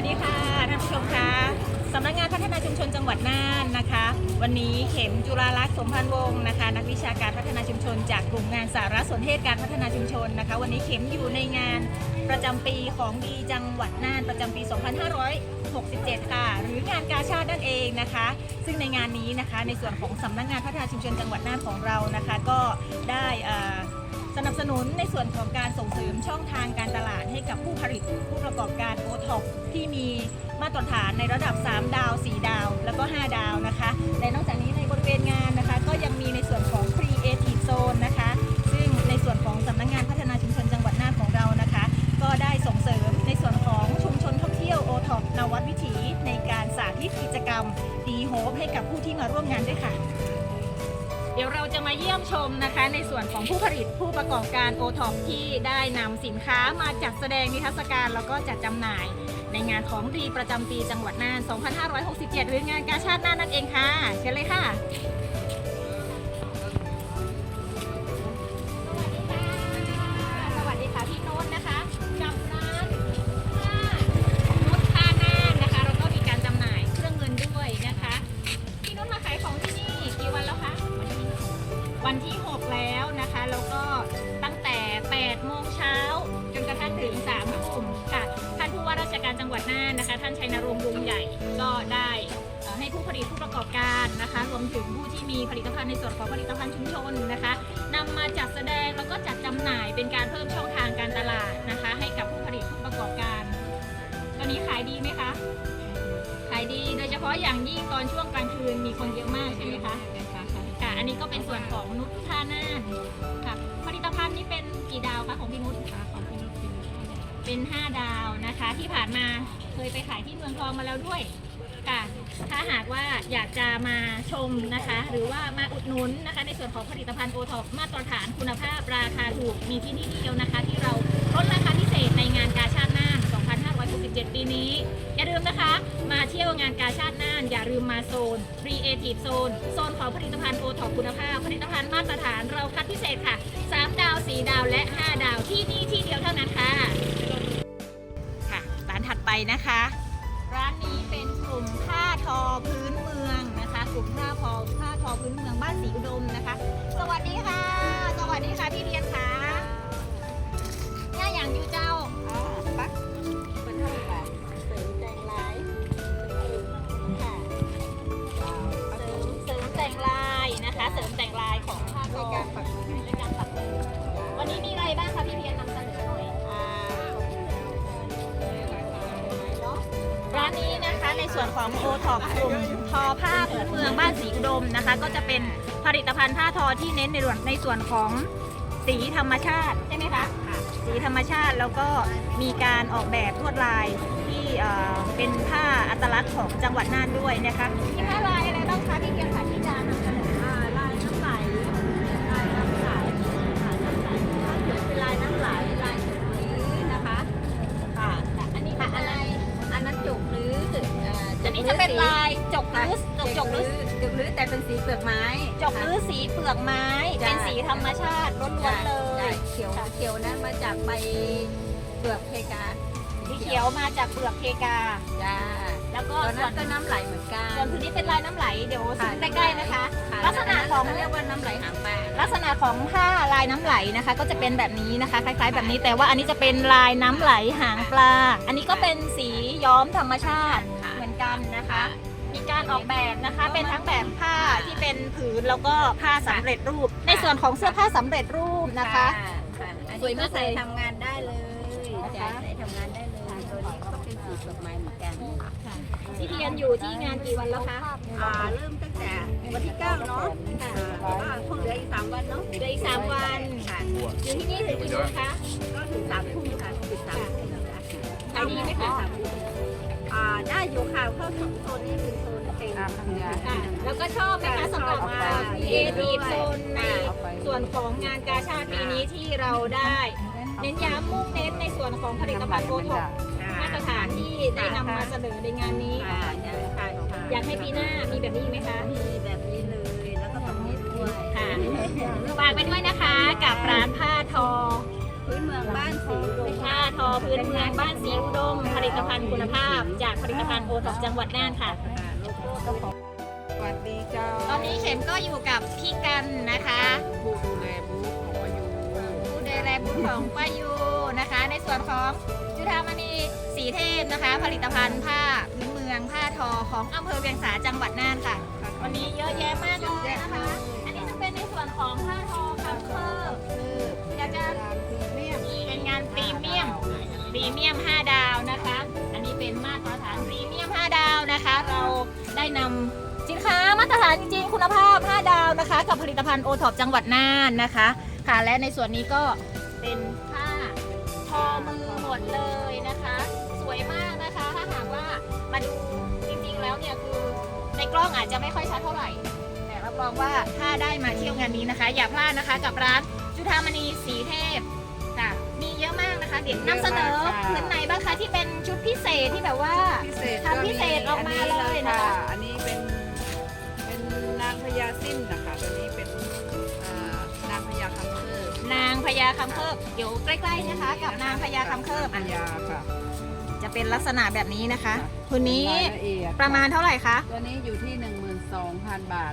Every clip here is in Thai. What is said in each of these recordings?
วัสดีค่ะท่านผู้ชมคะสำนักงานพัฒนาชุมชนจังหวัดน่านนะคะ วันนี้เข็มจุฬาลักษณ์สมพันธ์วงศ์นะคะ นักวิชาการพัฒนาชุมชน จากกลุ่มงานสารสนเทศการพัฒนาชุมชนนะคะ วันนี้เข็มอยู่ในงานประจำปีของดีจังหวัดน่านประจำปี 2567 ค่ะ หรืองานกาชาตินั่นเองนะคะ ซึ่งในงานนี้นะคะในส่วนของสำนักงานพัฒนาชุมชนจังหวัดน่านของเรานะคะ ก็ได้อ่อ สนับสนุนในส่วนของการส่งเสริมช่องทางการตลาดให้กับผู้ผลิตผู้ประกอบการโอท็อปที่มีมาตรฐานในระดับ 3 ดาว 4 ดาว แล้วก็ 5 ดาวนะคะและนอกจากนี้ในบริเวณงาน ในส่วนของผู้ผลิตผู้ประกอบการโอท็อปที่ได้นำสินค้ามาจัดแสดงนิทรรศการ แล้วก็จัดจำหน่าย ในงานของดีประจำปีจังหวัดน่าน 2567 หรืองานกาชาติน่านนั่นเองค่ะ เชิญเลยค่ะ อบการนะคะ รวมถึงผู้ที่มีผลิตภัณฑ์ในส่วนของผลิตภัณฑ์ชุมชนนะคะนำมาจัดแสดงแล้วก็จัดจำหน่ายเป็นการเพิ่มช่องทางการตลาดนะคะ ให้กับผู้ผลิตผู้ประกอบการ ตอนนี้ขายดีไหมคะ ขายดีโดยเฉพาะอย่างยิ่งตอนช่วงกลางคืนมีคนเยอะมากใช่ไหมคะค่ะอันนี้ก็เป็นส่วนของนุชท่าน่านค่ะผลิตภัณฑ์นี้เป็นกี่ดาวคะของพี่นุชของพี่นุชเป็น 5 ดาวนะคะ ที่ผ่านมาเคยไปขายที่เมืองทองมาแล้วด้วย ค่ะ ถ้าหากว่าอยากจะมาชมนะคะ หรือว่ามาอุดหนุนนะคะ ในส่วนของผลิตภัณฑ์โอท็อปมาตรฐานคุณภาพราคาถูกมีที่นี่ที่เดียวนะคะ ที่เราลดราคาพิเศษในงานกาชาติน่าน 2567 ปีนี้ อย่าลืมนะคะ มาเที่ยวงานกาชาติน่าน อย่าลืมมาโซน Creative Zone โซนของผลิตภัณฑ์โอท็อปคุณภาพ ผลิตภัณฑ์มาตรฐานเราคัดพิเศษค่ะ 3 ดาว 4 ดาวและ 5 ดาวที่นี่ที่เดียวเท่านั้นค่ะ ค่ะร้านถัดไปนะคะ ร้านนี้ ลุ่มผ้าทอพื้นเมืองนะคะ กลุ่มผ้าทอผ้าทอพื้นเมืองบ้านศรีอุดมนะคะ สวัสดีค่ะ สวัสดีค่ะพี่เรียนค่ะย่าอย่างยูเจ้าปักเป็นเท่าไหร่เสริมแต่งลายค่ะเสริมเสริมแต่งลายนะคะ เสริมแต่งลายของผ้าทอ ส่วนของโอท็อปกลุ่มทอผ้าพื้นเมืองบ้านสีอุดมนะคะ ก็จะเป็นผลิตภัณฑ์ผ้าทอที่เน้นในส่วนในส่วนของสีธรรมชาติใช่ไหมคะสีธรรมชาติแล้วก็มีการออกแบบลวดลายที่เป็นผ้าอัตลักษณ์ของจังหวัดน่านด้วยนะคะมีผ้าลายอะไรบ้างคะพี่เพียรค่ะ จะเป็นลายจกลื้อจกจกลื้อจุกหรือแต่เป็นสีเปลือกไม้ จกลื้อสีเปลือกไม้ เป็นสีธรรมชาติล้วนๆเลใช่ยเขียวเขียวนั้นมาจากใบเปลือกเพกาสีเขียวมาจากเปลือกเพกาจ้าแล้วก็ตอนส่นั้วนนก็น้ำไหลเหมือนกันส่วนพื้นที่เป็นลายน้ำไหลเดี๋ยวค่ะซูมใกล้ๆนะคะค่ะลักษณะของเรียกว่าน้ำไหลหางปลาลักษณะของผ้าลายน้ำไหลนะคะ ก็จะเป็นแบบนี้นะคะ คล้าย ๆ แบบนี้แต่ว่าอันนี้จะเป็นลายน้ำไหลหางปลา อันนี้ก็เป็นสีย้อมธรรมชาติค่ะเหมือน กันนะคะ มีการออกแบบนะคะเป็นทั้งแบบผ้าที่เป็นผืนแล้วก็ผ้าสำเร็จรูป ในส่วนของเสื้อผ้าสำเร็จรูปนะคะ ค่ะอันสวยนี้มาก็กใส่เลยทำงานได้เลยนะคะใส่ทำงานได้เลยตัวนี้ก็เป็นสีเปลือกไม้เหมือนกันพี่เทียนอยู่ที่งานกี่วันแล้วคะอ่าเริ่มตั้งแต่วันที่ 9 เนาะค่ะแต่ว่าคงเหลืออีก 3 วันเนาะเหลืออีกสามวันค่ะอยู่ที่นี่ถึงกี่โมงคะก็ถึง3ทุ่มค่ะถึง3ทุ่มนะคะขายดีไหมคะอ่า ได้อยู่ค่ะเข้าโซนนี้เป็นโซนเป็นทำงานค่ะแล้วก็ชอบไหมคะสำหรับมาเอทีฟโซนในส่วนของงานกาชาติปีนี้ที่เราได้ เน้นย้ำมุ่งเน้นในส่วนของผลิตภัณฑ์โบท็อกซ์มาตรฐานที่ได้นำมาเสนอในงานนี้ค่ะค่ะค่ะอยากให้ปีหน้ามีแบบนี้ไหมคะมีแบบนี้เลยแล้วก็ตรงนี้ด้วยค่ะฝากไปด้วยนะคะกับร้านผ้าทอ พื้นเมืองบ้านสีลมผ้าทอพื้นเมืองบ้านสีอุดม ผลิตภัณฑ์คุณภาพจาก ผลิตภัณฑ์โอท็อปจังหวัดน่านค่ะโลโก้ก็ของสวัสดีเจ้าตอนนี้เข็มก็อยู่กับพี่กันนะคะผู้ดูแลบูธของประยูผู้ดูแลบูธของป้ายูนะคะ ในส่วนของจุฑามณีสีเทพนะคะ ผลิตภัณฑ์ผ้าพื้นเมืองผ้าทอของอำเภอเวียงสาจังหวัดน่านค่ะ วันนี้เยอะแยะมากเลยนะคะ อันนี้จะเป็นในส่วนของผ้าทอคัมเพิ่มอยากจะงานพรีเมียมเป็นงานพรีเมียมพรีเมียม 5 ดาวนะคะ นะคะ เราได้นำสินค้ามาตรฐานจริงๆ คุณภาพ 5 ดาวนะคะ กับผลิตภัณฑ์โอท็อปจังหวัดน่านนะคะ ค่ะและในส่วนนี้ก็เป็นผ้าทอมือหมดเลยนะคะ สวยมากนะคะ ถ้าหากว่ามาดูจริงๆแล้วเนี่ยคือในกล้องอาจจะไม่ค่อยชัดเท่าไหร่ แต่รับรองว่าถ้าได้มาเที่ยวงานนี้นะคะ อย่าพลาดนะคะกับร้านจุฑามณีสีเทพค่ะมีเยอะมากนะคะ เดี๋ยวนำเสนอพื้นไหนบ้างคะที่เป็นชุดพิเศ ษที่แบบว่า พิเศษทำพิเศษออกมาเลยนะคะ อันนี้เป็นเป็นนางพญาสิ้นนะคะตัวนี้เป็นอ่านางพญาคำเคิบนางพญาคำเคิบเดี๋ยวใกล้ๆนะคะ กับนางพญาคำเคิบพอะญาค่ะจะเป็นลักษณะแบบนี้นะคะคุณนี้รายละเอียดประมาณเท่าไหร่คะ ตัวนี้อยู่ที่ 12,000 บาท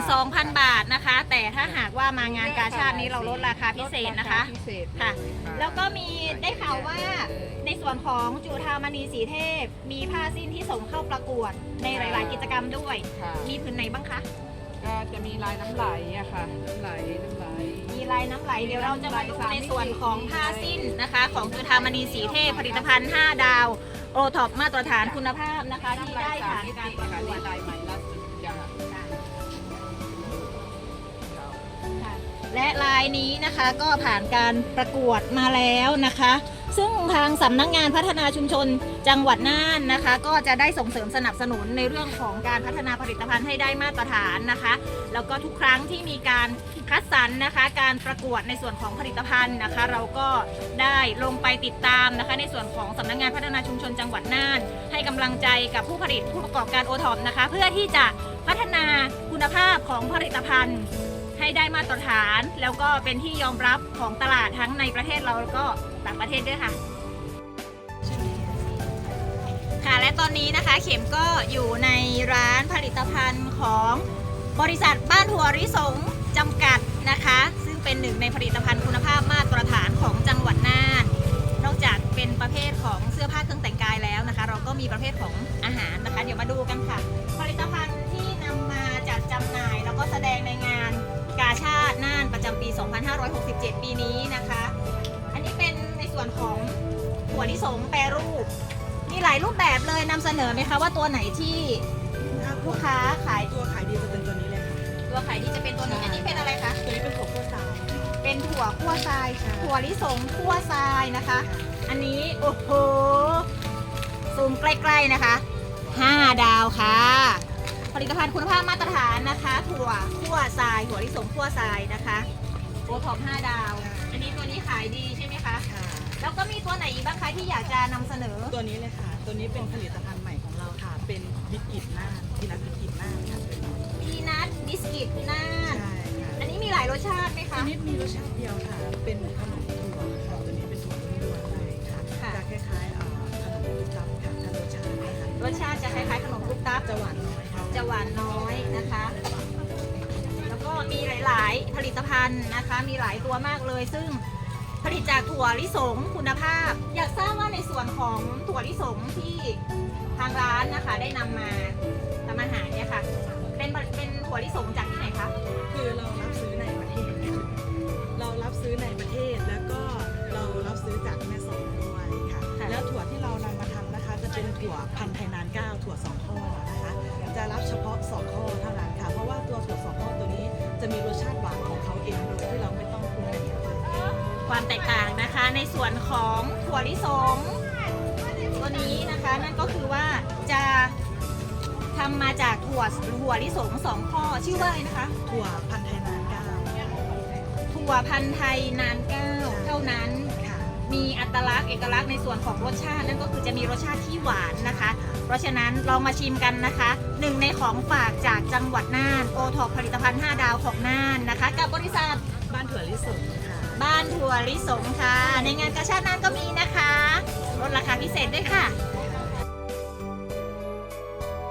12,000 บาทนะคะ แต่ถ้าหากว่ามางานกาชาตินี้เราลดราคาพิเศษนะคะ ลดราาพิเศษค่ะเลยแล้วก็มีได้ข่าวว่าในส่วนของจุฑามณีสีเทพ มีผ้าสิ้นที่ส่งเข้าประกวดในหลาย ๆ กิจกรรมด้วย ค่ะมีผืนไหนบ้างคะ ก็จะมีลายน้ำไหลอะค่ะ น้ำไหลน้ำไหล มีลายน้ำไหลเดี๋ยวเราจะมาดูในส่วนของผ้าสิ้นนะคะ ของจุฑามณีสีเทพผลิตภัณฑ์ 5 ดาว โอท็อปมาตรฐานคุณภาพนะคะ ที่ได้ผ่านการประค่ะกวนี่ดลายใหม่ และลายนี้นะคะก็ผ่านการประกวดมาแล้วนะคะ ซึ่งทางสำนักงานพัฒนาชุมชนจังหวัดน่านนะคะ ก็จะได้ส่งเสริมสนับสนุนในเรื่องของการพัฒนาผลิตภัณฑ์ให้ได้มาตรฐานนะคะ แล้วก็ทุกครั้งที่มีการคัดสรรนะคะ การประกวดในส่วนของผลิตภัณฑ์นะคะ เราก็ได้ลงไปติดตามนะคะ ในส่วนของสำนักงานพัฒนาชุมชนจังหวัดน่าน ให้กำลังใจกับผู้ผลิตผู้ประกอบการโอทอปนะคะ เพื่อที่จะพัฒนาคุณภาพของผลิตภัณฑ์ ให้ได้มาตรฐาน แล้วก็เป็นที่ยอมรับของตลาดทั้งในประเทศเราแล้วก็ต่างประเทศด้วยค่ะ ค่ะและตอนนี้นะคะเข็มก็อยู่ในร้านผลิตภัณฑ์ของบริษัทบ้านถั่วริสงจำกัดนะคะ ซึ่งเป็นหนึ่งในผลิตภัณฑ์คุณภาพมาตรฐานของจังหวัดน่าน นอกจากเป็นประเภทของเสื้อผ้าเครื่องแต่งกายแล้วนะคะ เราก็มีประเภทของอาหารนะคะ เดี๋ยวมาดูกันค่ะ ผลิตภัณฑ์ที่นำมาจัดจำหน่าย แล้วก็แสดงใน 2567 ปีนี้นะคะ อันนี้เป็นในส่วนของถั่วลิสงแปรรูป มีหลายรูปแบบเลยนำเสนอไหมคะว่าตัวไหนที่ลูกค้าขายตัวขายดีจะเป็นตัวนี้เลยค่ะตัวขายดีจะเป็นตัวนี้ อันนี้เป็นอะไรคะ ตัวนี้เป็นถั่วคั่วซาวเป็นถั่วคั่วทรายค่ะถั่วลิสงคั่วทรายนะคะ อันนี้โอ้โห ซูมใกล้ๆนะคะ 5 ดาวค่ะ ผลิตภัณฑ์คุณภาพมาตรฐานนะคะ ถั่วคั่วทราย ถั่วลิสงคั่วทรายนะคะ โอท็อป5ดาว อันนี้ตัวนี้ขายดีใช่ไหมคะ ค่ะแล้วก็มีตัวไหนอีกบ้างคะที่อยากจะนำเสนอ ตัวนี้เลยค่ะ ตัวนี้เป็นผลิตภัณฑ์ใหม่ของเราค่ะ เป็นบิสกิตน่านที่นักบิสกิตน่านค่ะตัวนี้พีนัทบิสกิตน่านใช่ค่ะอันนี้มีหลายรสชาติไหมตัคะ วนี้มีรสชาติเดียวค่ะ เป็นขนมถั่วค่ะตัวนี้เป็นถั่วล้วนๆเลยค่ะค่ะ จะคล้ายๆเอ่อขนมลูกจับค่ะถ้ารสชาตินะคะรสชาติจะคล้ายๆขนมลูกตับจะหวานน้อยค่ะจะหวานน้อยนะคะแล้วก็ มีหลาย ๆ ผลิตภัณฑ์นะคะ มีหลายตัวมากเลย ซึ่งผลิตจากถั่วลิสงคุณภาพ อยากทราบว่าในส่วนของถั่วลิสงที่ทางร้านนะคะ ได้นำมาทำอาหารเนี่ยค่ะ เป็นเป็นถั่วลิสงจากที่ไหนคะ แตกต่างนะคะ ในส่วนของถั่วลิสงตัวนี้นะคะนั่นก็คือว่าจะทำมาจากถั่วถั่วลิสงสองข้อชื่อว่าอะไรนะคะ ถั่วพันธุ์ไทยนานเก้าถั่วพันธุ์ไทยนานเก้าเท่านั้นค่ะมีอัตลักษณ์เอกลักษณ์ในส่วนของรสชาติ นั่นก็คือจะมีรสชาติที่หวานนะคะ เพราะฉะนั้นลองมาชิมกันนะคะหนึ่งในของฝากจากจังหวัดน่านโอท็อปผลิตภัณฑ์ 5 ดาวของน่านนะคะ กับบริษัทบ้านถั่วลิสงค่ะ บ้านถั่วลิสงค่ะ ในงานกาชาติน่านก็มีนะคะลดราคาพิเศษด้วยค่ะ